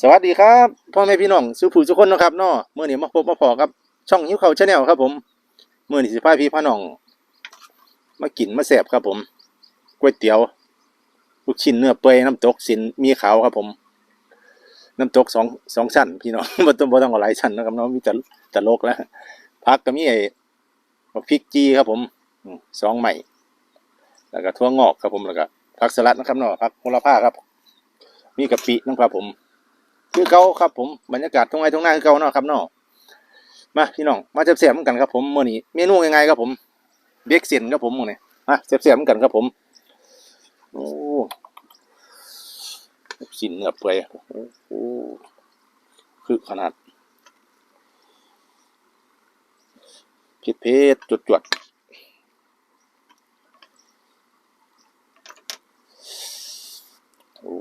สวัสดีครับพ่อแม่พี่น้องสุผู้ทุกคนนะครับเนาะเมื่อนี้มาพบมาพอกับ ช่องหิวเขาชาแนลครับผมเมื่อนี้สิพาพี่พาน้อง มากินมาแสบครับผมก๋วยเตี๋ยวลูกชิ้นเนื้อเปื่อยน้ำตกสินมีขาวครับผม น้ำตกสองสองชั้นพี่น้องบ่ต้องบ่ต้องอาหลายชั้นนะครับเนาะมีแต่แต่โลกแล้วพักก็มีไอ้พริกจีครับผมอืมสองใหม่ แล้วก็ทั่วงอกครับผมแล้วก็ผักสลัดนะครับเนาะผักโหระพาครับ มีกะปินะครับผม คือเก่าครับผมบรรยากาศตรงไหนตรงหน้าคือเก่าเนาะครับเนาะมาพี่น้องมาเสียบเหมือนกันครับผมเมื้อนี้เมนูยังไงครับผมเบกเซียนครับผมมื้อนี้มาเสียบๆเหมือนกันครับผมโอ้สินเนื้อเปื่อยโอ้คือขนาดเผ็ดๆจวดๆโอ้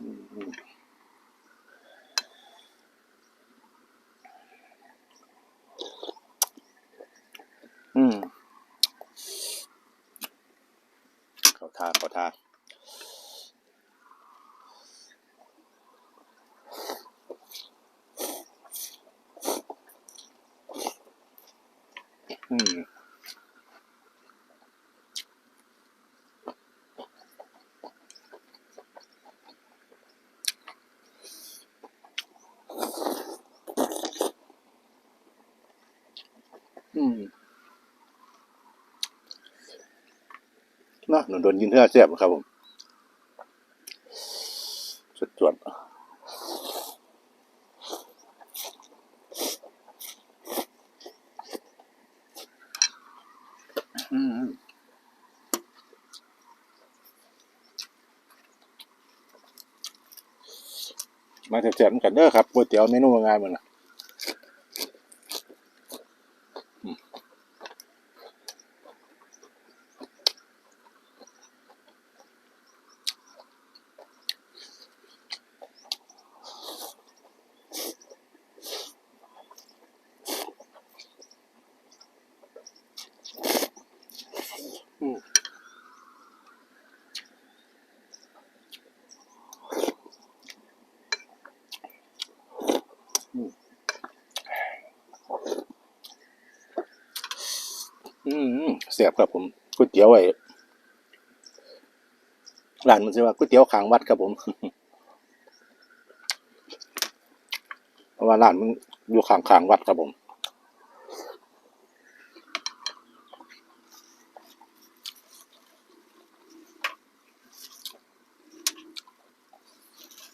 อืม อืมเขาทาเขาทาอืมอืมเนาะหนุน โดนยินเท่าแซ่บครับผมสุดจวดอืมมาแซ่บๆเหมือนกันเด้อครับก๋วยเตี๋ยวเมนูง่ายๆเหมือนน่ะ อืมอืมอื เสียบครับผมก๋วยเตี๋ยวไอ้ร้านมันชื่อว่าก๋วยเตี๋ยวขางวัดครับผมเพราะว่าร้านมันอยู่ขางขางวัดครับผม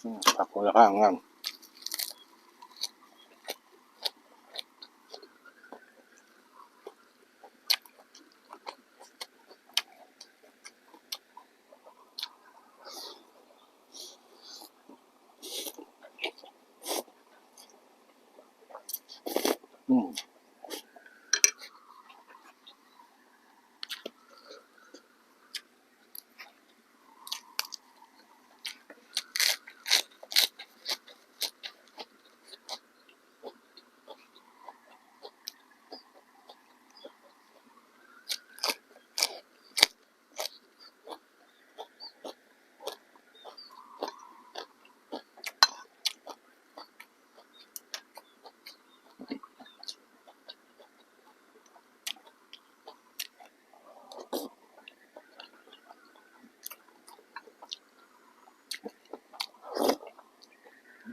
อืมผักโหระพางาม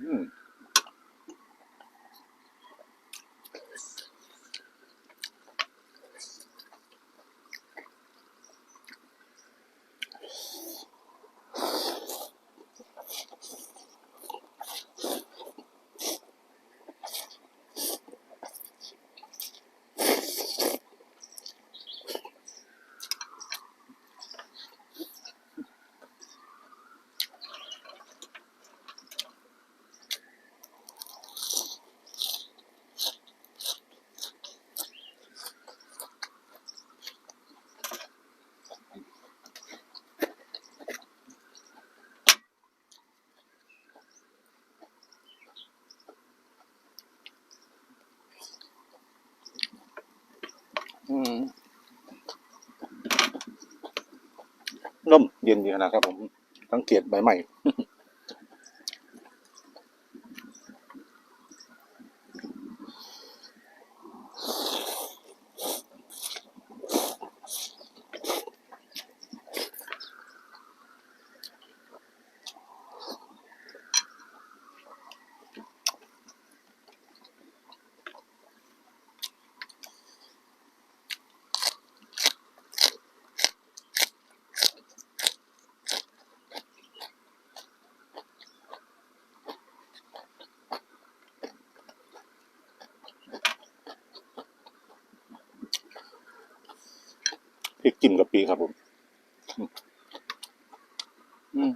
อืมอืมนม เย็นดีขนาดครับผมสังเกตใบใหม่ จิ้มกับปีครับผม อืม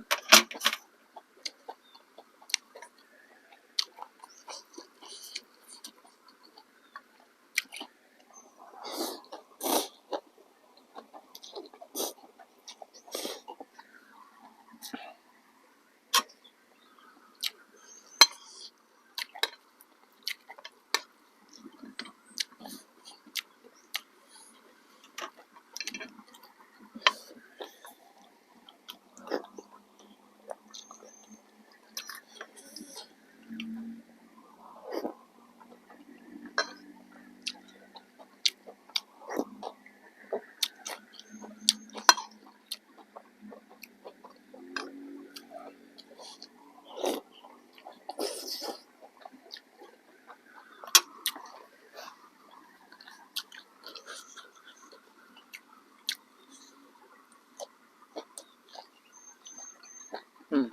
อืม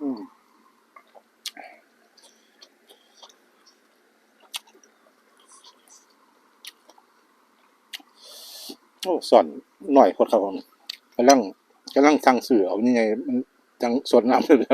อืม โอ้สอนหน่อยคนครับผมกำลังกำลังสั่งสื่อเอายังไงมันจังสดน้ำเลย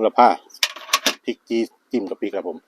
มูลค่าพริกจีจิ้มกับพริกครับผม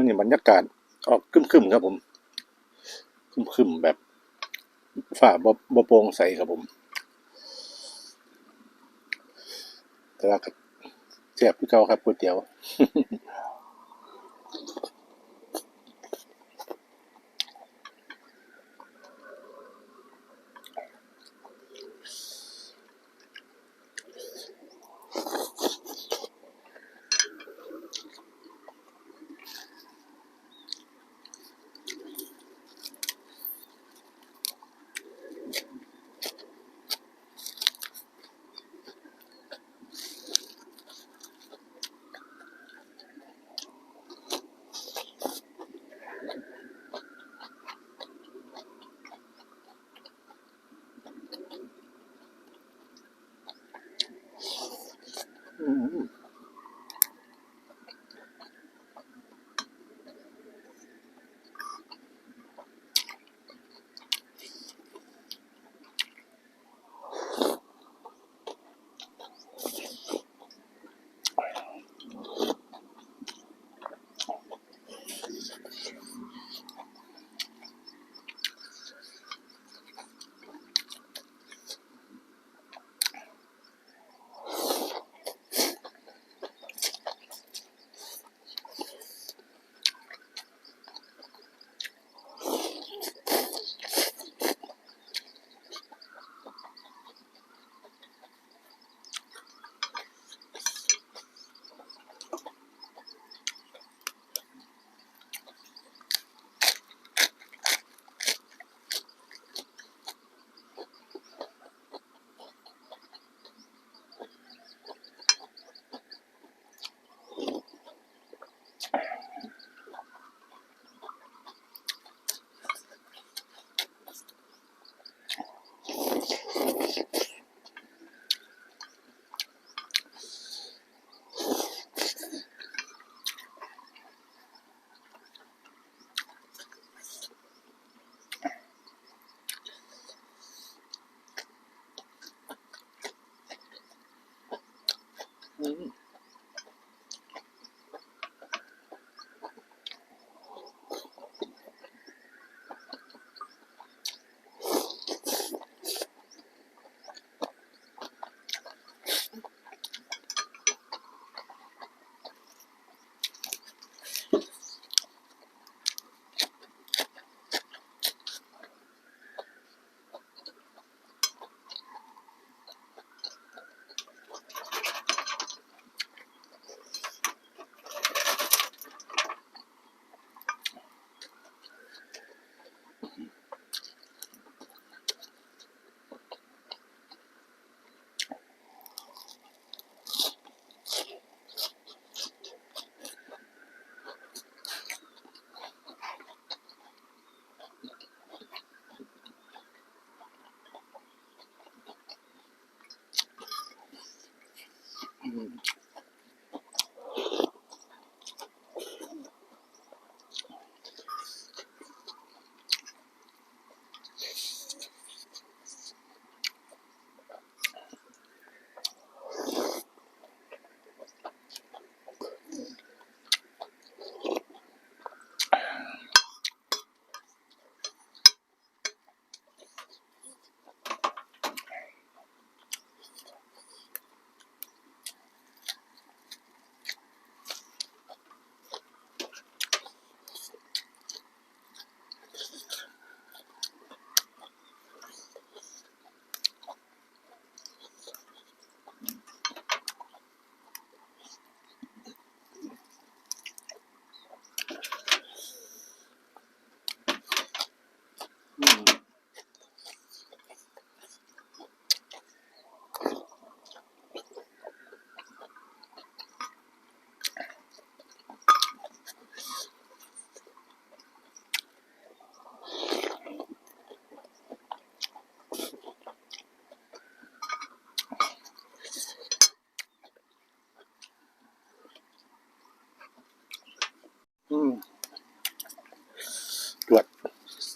มื่นี้บรรยากาศออกคึมๆครับผมคึมๆแบบฝ่าบบโปรงใสครับผม แต่ว่าแซ่บพี่เก่าครับก๋วยเตี๋ยว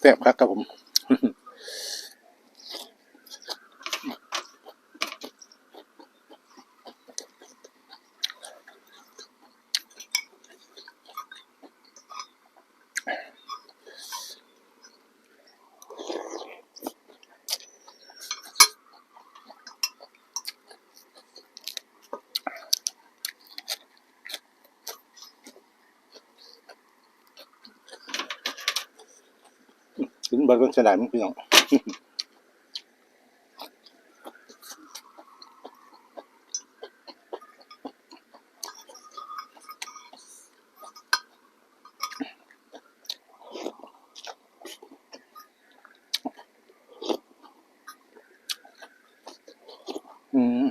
ซ่บครับครับผม ดายมั้งพี่น้องอืม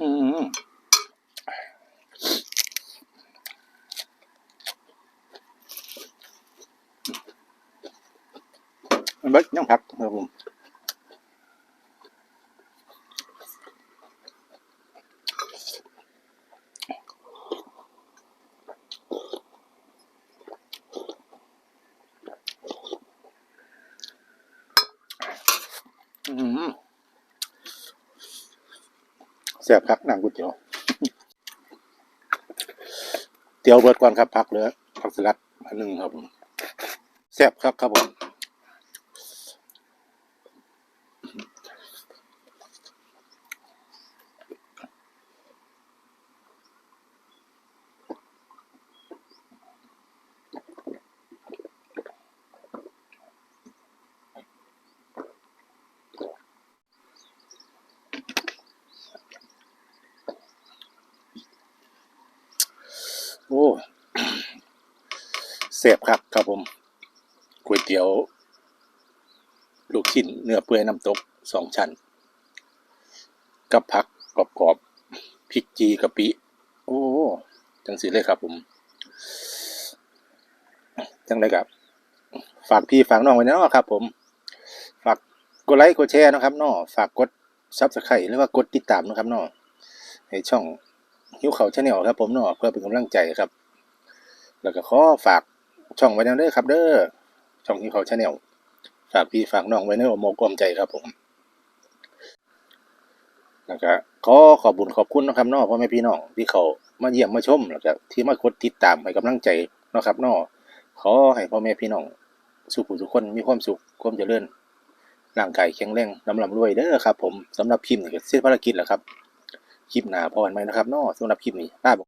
อืมมันเบิดยังพักครับผมอืม แซ่บพักนั่งก๋วยเตี๋ยว เตี๋ยวเบิดก่อนครับพักเหลือผักสลัดอันหนึ่งครับผมแซ่บครับครับผม โอ้ แซ่บครับครับผมก๋วยเตี๋ยว ลูกชิ้นเนื้อเปื่อยน้ำตกสองชั้น กับผักกรอบๆพริกจีกะปิ โอ้จังสีเลยครับผม จังเลยครับ ฝากพี่ฝากน้องไว้นะเนาะครับ ผม ฝากกดไลค์กดแชร์นะครับนาะฝากกดซับสไครต์หรือว่ากดติดตามนะครับนาะให้ช่องหิวเขาชาแนลครับ ผมนาะเพื่อเป็นกำลังใจครับ แล้วก็ขอฝาก ช่องไว้นะเด้อครับ เด้อช่องหิวเขาชาแนลฝากพี่ฝากน้องไว้ในอ้อมอกอ้อมใจครับผมแล้วก็ขอขอบบุญขอบคุณนะครับนาะพ่อแม่พี่น้องที่เขามาเยี่ยมมาชมแล้วก็ที่มากดติดตามให้กำลังใจนะครับนาะขอให้พ่อแม่พี่น้องสุขทุกคนมีความสุขความเจริญร่างกายแข็งแรงลำลำรวยเด้อครับ ผมสำหรับคลิปนี้ก็เสร็จภารกิจแล้วครับคลิปหน้าพอกันไหมนะครับนาะสำหรับคลิปนี้ลาบ